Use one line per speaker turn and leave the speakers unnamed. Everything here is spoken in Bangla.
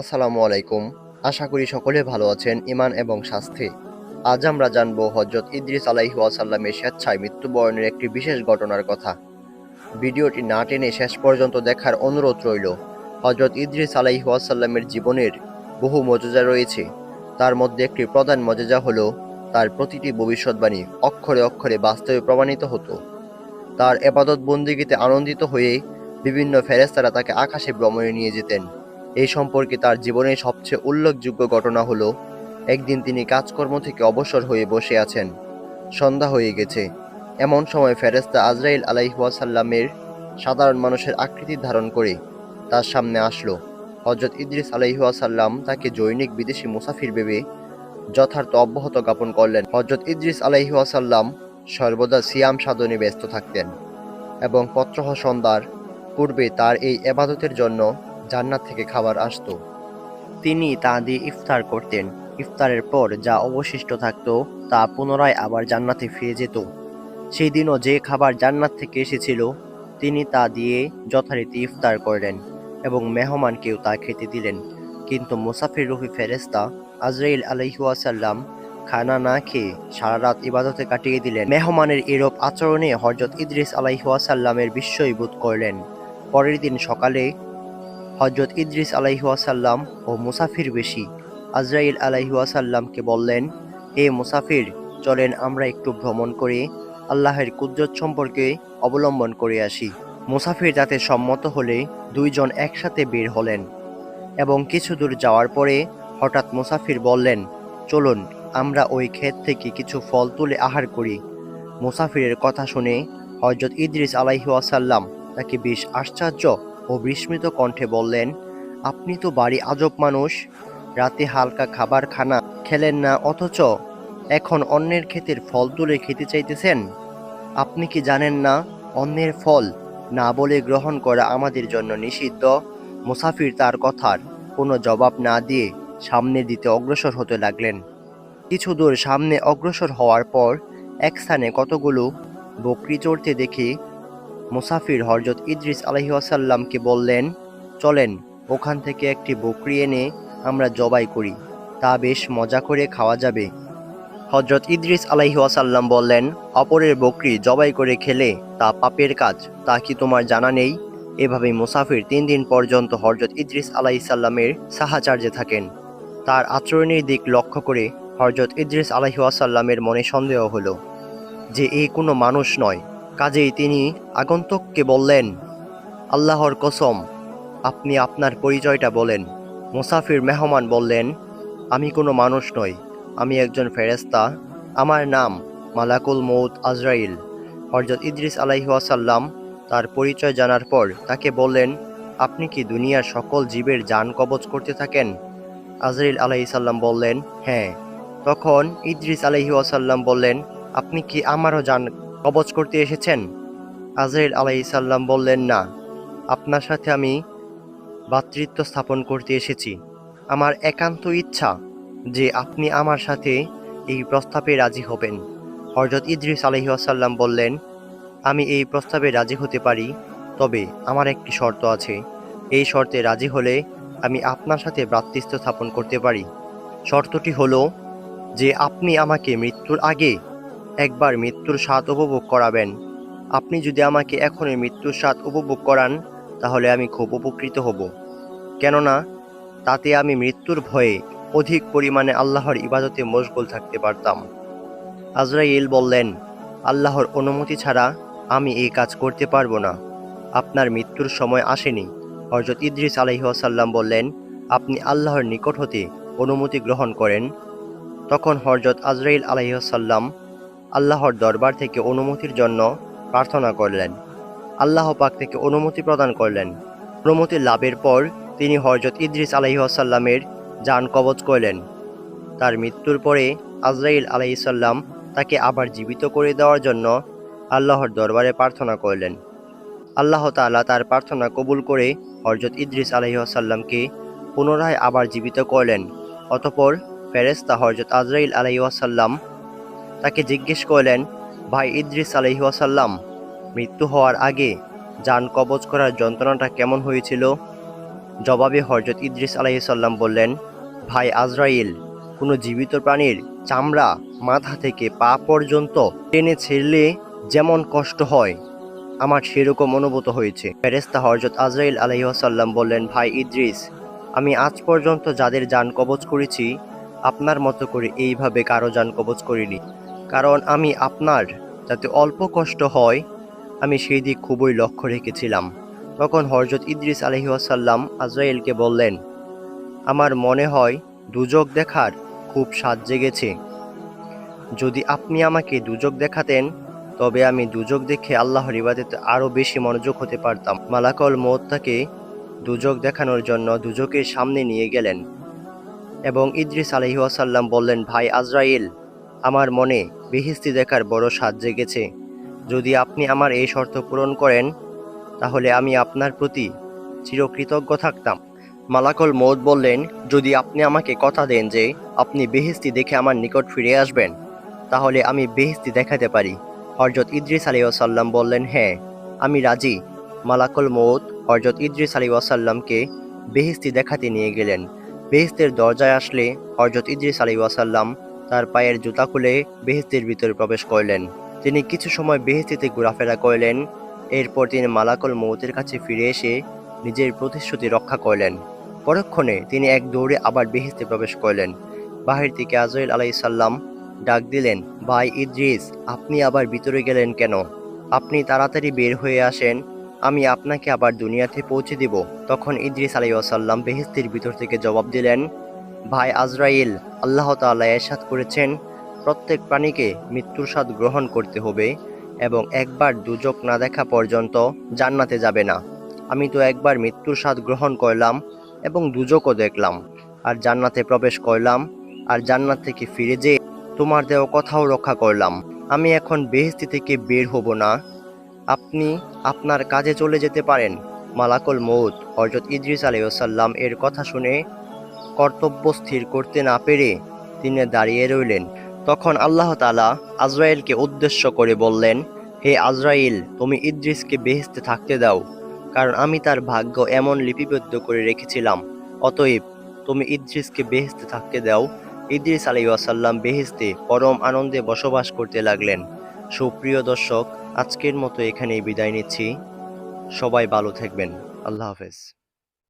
আসসালামু আলাইকুম। আশা করি সকলে ভালো আছেন ইমান এবং স্বাস্থ্যে। আজ আমরা জানব হজরত ইদ্রিস আলাইহি ওয়াসাল্লামের স্বেচ্ছায় মৃত্যুবরণের একটি বিশেষ ঘটনার কথা। ভিডিওটি না টেনে শেষ পর্যন্ত দেখার অনুরোধ রইল হজরত ইদ্রিস আলাইহি ওয়াসাল্লামের জীবনের বহু মজেজা রয়েছে। তার মধ্যে একটি প্রধান মজেজা হল, তার প্রতিটি ভবিষ্যৎবাণী অক্ষরে অক্ষরে বাস্তবে প্রমাণিত হতো। তার এবাদত বন্দিগিতে আনন্দিত হয়ে বিভিন্ন ফেরেস্তারা তাকে আকাশে ভ্রমণে নিয়ে যেতেন। এই সম্পর্কে তার জীবনের সবচেয়ে উল্লেখযোগ্য ঘটনা হলো, একদিন তিনি কাজকর্ম থেকে অবসর হয়ে বসে আছেন। সন্ধ্যা হয়ে গেছে। এমন সময় ফেরেস্তা আজরাইল আলাইহাসাল্লামের সাধারণ মানুষের আকৃতি ধারণ করে তার সামনে আসলো। হজরত ইদ্রিস আলাইহাসাল্লাম তাকে জৈনিক বিদেশি মুসাফির ভেবে যথার্থ অব্যাহত জ্ঞাপন করলেন। হজরত ইদ্রিস আলাইহাসাল্লাম সর্বদা সিয়াম সাধনে ব্যস্ত থাকতেন এবং পত্রহ সন্ধ্যার পূর্বে তার এই এবাদতের জন্য জান্নাত থেকে খাবার আসতো। তিনি তা দিয়ে ইফতার করতেন। ইফতারের পর যা অবশিষ্ট থাকতো তা পুনরায় আবার জান্নাতে ফিরে যেত। সেই দিনও যে খাবার জান্নাত থেকে এসেছিল, তিনি তা দিয়ে যথারীতি ইফতার করলেন এবং মেহমানকেও তা খেতে দিলেন। কিন্তু মুসাফির রুফি ফেরেস্তা আজরাইল আলহিউসাল্লাম খানা না খেয়ে সারা রাত ইবাদতে কাটিয়ে দিলেন। মেহমানের এরূপ আচরণে হজরত ইদ্রিস আলাইহাসাল্লামের বিস্ময় বোধ করলেন। পরের দিন সকালে হজরত ইদ্রিস আলাইহাসাল্লাম ও মুসাফির বেশি। আজরাইল আলাইহাসাল্লামকে বললেন, হে মুসাফির, চলেন আমরা একটু ভ্রমণ করে, আল্লাহের কুদরত সম্পর্কে অবলম্বন করে আসি। মুসাফির তাতে সম্মত হলে দুইজন একসাথে বের হলেন এবং কিছু দূর যাওয়ার পরে হঠাৎ মুসাফির বললেন, চলুন, আমরা ওই ক্ষেত থেকে কিছু ফল তুলে আহার করি। মুসাফিরের কথা শুনে হজরত ইদ্রিস আলাইহাসাল্লাম তাকে বেশ আশ্চর্য ও বিস্মিত কণ্ঠে বললেন, আপনি তো বাড়ি আজব মানুষ। রাতে হালকা খাবার খানা খেলেন না, অথচ এখন অন্যের ক্ষেতের ফল তুলে খেতে চাইতেছেন। আপনি কি জানেন না, অন্যের ফল না বলে গ্রহণ করা আমাদের জন্য নিষিদ্ধ। মুসাফির তার কথার কোনো জবাব না দিয়ে সামনের দিতে অগ্রসর হতে লাগলেন। কিছু দূর সামনে অগ্রসর হওয়ার পর এক স্থানে কতগুলো বকরি চড়তে দেখে মুসাফির হরজত ইদ্রিস আলহিহাসাল্লামকে বললেন, চলেন, ওখান থেকে একটি বকরি এনে আমরা জবাই করি, তা বেশ মজা করে খাওয়া যাবে। হজরত ইদ্রিস আলাইহাসাল্লাম বললেন, অপরের বকরি জবাই করে খেলে তা পাপের কাজ, তা কি তোমার জানা নেই? এভাবে মুসাফির তিন দিন পর্যন্ত হরজত ইদ্রিস আলাইসাল্লামের সাহাচার্যে থাকেন। তার আচরণের দিক লক্ষ্য করে হরজত ইদ্রিস আলাইহাসাল্লামের মনে সন্দেহ হলো যে এ কোনো মানুষ নয়। কাজেই তিনি আগন্তককে বললেন, আল্লাহর কসম, আপনি আপনার পরিচয়টা বলেন। মুসাফির মেহমান বললেন, আমি কোনো মানুষ নই, আমি একজন ফেরেস্তা আমার নাম মালাকুল মৌত আজরাইল। হরজত ইদ্রিস আলাইহাসাল্লাম তার পরিচয় জানার পর তাকে বললেন, আপনি কি দুনিয়ার সকল জীবের যান কবচ করতে থাকেন? আজরাইল আলাইসাল্লাম বললেন হ্যাঁ। তখন ইদ্রিস আলাইহাসাল্লাম বললেন, আপনি কি আমারও যান কবচ করতে এসেছেন? আজরাইল আলাইসাল্লাম বললেন, না, আপনার সাথে আমি ভাতৃত্ব স্থাপন করতে এসেছি। আমার একান্ত ইচ্ছা যে আপনি আমার সাথে এই প্রস্তাবে রাজি হবেন। হরজত ইদ্রিস আলহিহাসাল্লাম বললেন, আমি এই প্রস্তাবে রাজি হতে পারি, তবে আমার একটি শর্ত আছে। এই শর্তে রাজি হলে আমি আপনার সাথে ভ্রাতৃত্ব স্থাপন করতে পারি। শর্তটি হলো যে আপনি আমাকে মৃত্যুর আগে একবার মৃত্যুর স্বাদ উপভোগ করাবেন। আপনি যদি আমাকে এখনই মৃত্যুর স্বাদ উপভোগ করান, তাহলে আমি খুব উপকৃত হব। কেননা, তাতে আমি মৃত্যুর ভয়ে অধিক পরিমাণে আল্লাহর ইবাদতে মশগুল থাকতে পারতাম। আজরাইল বললেন, আল্লাহর অনুমতি ছাড়া আমি এই কাজ করতে পারব না। আপনার মৃত্যুর সময় আসেনি। হজরত ইদ্রিস আলহিহাসাল্লাম বললেন, আপনি আল্লাহর নিকট হতে অনুমতি গ্রহণ করেন। তখন হরজত আজরাইল আলহিহাসাল্লাম আল্লাহর দরবার থেকে অনুমতির জন্য প্রার্থনা করলেন। আল্লাহ পাক থেকে অনুমতি প্রদান করলেন। অনুমতি লাভের পর তিনি হরজত ইদ্রিস আলহিহাসাল্লামের যান কবচ করলেন। তার মৃত্যুর পরে আজরাইল আলাইসাল্লাম তাকে আবার জীবিত করে দেওয়ার জন্য আল্লাহর দরবারে প্রার্থনা করলেন। আল্লাহ তাআলা তার প্রার্থনা কবুল করে হরজত ইদ্রিস আলহিহাসাল্লামকে পুনরায় আবার জীবিত করলেন। অতপর ফেরেস্তা হরজত আজরাইল আলহিহাসাল্লাম তাকে জিজ্ঞেস করলেন, ভাই ইদ্রিস আলহিহাসাল্লাম মৃত্যু হওয়ার আগে যান কবচ করার যন্ত্রণাটা কেমন হয়েছিল? জবাবে হরজত ইদ্রিস আলাইসাল্লাম বললেন, ভাই আজরাইল, কোনো জীবিত প্রাণীর চামড়া মাথা থেকে পা পর্যন্ত টেনে ছেড়লে যেমন কষ্ট হয়, আমার সেরকম অনুভূত হয়েছে। ফেরেস্তা হরজত আজরাইল আলহিহাসাল্লাম বললেন, ভাই ইদ্রিস, আমি আজ পর্যন্ত যাদের যান কবচ করেছি, আপনার মতো করে এইভাবে কারও যান কবচ করিনি। কারণ আমি আপনার যাতে অল্প কষ্ট হয়, আমি সেই দিক খুবই লক্ষ্য রেখেছিলাম। তখন হজরত ইদ্রিস আলহিহাসাল্লাম আজরাইলকে বললেন, আমার মনে হয় দুজক দেখার খুব স্বাদ জেগেছে। যদি আপনি আমাকে দুজক দেখাতেন, তবে আমি দুজক দেখে আল্লাহর ইবাদতে আরও বেশি মনোযোগ হতে পারতাম। মালাকল মৌত তাকে দুজক দেখানোর জন্য দুজকের সামনে নিয়ে গেলেন এবং ইদ্রিস আলহিহাসাল্লাম বললেন, ভাই আজরাইল, আমার মনে বেহিস্তি দেখার বড় স্বাদ জেগেছে। যদি আপনি আমার এই শর্ত পূরণ করেন, তাহলে আমি আপনার প্রতি চিরকৃতজ্ঞ থাকতাম। মালাকল মৌদ বললেন, যদি আপনি আমাকে কথা দেন যে আপনি বেহেস্তি দেখে আমার নিকট ফিরে আসবেন, তাহলে আমি বেহেস্তি দেখাতে পারি। হরজত ইদ্রিস আলী ওয়াসাল্লাম বললেন হ্যাঁ আমি রাজি। মালাকল মৌদ হরজত ইদ্রিস আলী ওয়াসাল্লামকে বেহেস্তি দেখাতে নিয়ে গেলেন। বেহেস্তের দরজায় আসলে হরজত ইদ্রিস আলী ওয়াসাল্লাম তার পায়ের জুতা খুলে বেহেস্তির ভিতরে প্রবেশ করলেন। তিনি কিছু সময় বেহেস্তিতে ঘোরাফেরা করলেন। এরপর তিনি মালাকল মৌতের কাছে ফিরে এসে নিজের প্রতিশ্রুতি রক্ষা করলেন। পরক্ষণে তিনি এক দৌড়ে আবার বেহেস্তে প্রবেশ করলেন। বাহির থেকে আজরাইল আলাইসাল্লাম ডাক দিলেন, ভাই ইদ্রিস, আপনি আবার ভিতরে গেলেন কেন? আপনি তাড়াতাড়ি বের হয়ে আসেন, আমি আপনাকে আবার দুনিয়াতে পৌঁছে দিব। তখন ইদ্রিস আলাইসাল্লাম বেহেস্তির ভিতর থেকে জবাব দিলেন ভাই আজরাইল, আল্লাহ তাআলা এরশাদ করেছেন, প্রত্যেক প্রাণীকে মৃত্যুর স্বাদ গ্রহণ করতে হবে এবং একবার দুজক না দেখা পর্যন্ত জান্নাতে যাবে না। আমি তো একবার মৃত্যুর স্বাদ গ্রহণ করলাম এবং দুজকও দেখলাম, আর জান্নাতে প্রবেশ করলাম, আর জান্নাত থেকে ফিরে যেয়ে তোমার দেওয়া কথাও রক্ষা করলাম। আমি এখন বেহেস্তি থেকে বের হব না। আপনি আপনার কাজে চলে যেতে পারেন। মালাকুল মৌত হজরত ইদ্রিস আলাইসাল্লাম এর কথা শুনে কর্তব্য স্থির করতে না পেরে তিনি দাঁড়িয়ে রইলেন। তখন আল্লাহ তালা আজরাইলকে উদ্দেশ্য করে বললেন, হে আজরাইল, তুমি ইদ্রিসকে বেহেস্তে থাকতে দাও, কারণ আমি তার ভাগ্য এমন লিপিবদ্ধ করে রেখেছিলাম। অতএব তুমি ইদ্রিসকে বেহেস্তে থাকতে দাও। ইদ্রিস আলাইসাল্লাম বেহেস্তে পরম আনন্দে বসবাস করতে লাগলেন। সুপ্রিয় দর্শক, আজকের মতো এখানেই বিদায় নিচ্ছি। সবাই ভালো থাকবেন। আল্লাহ হাফেজ।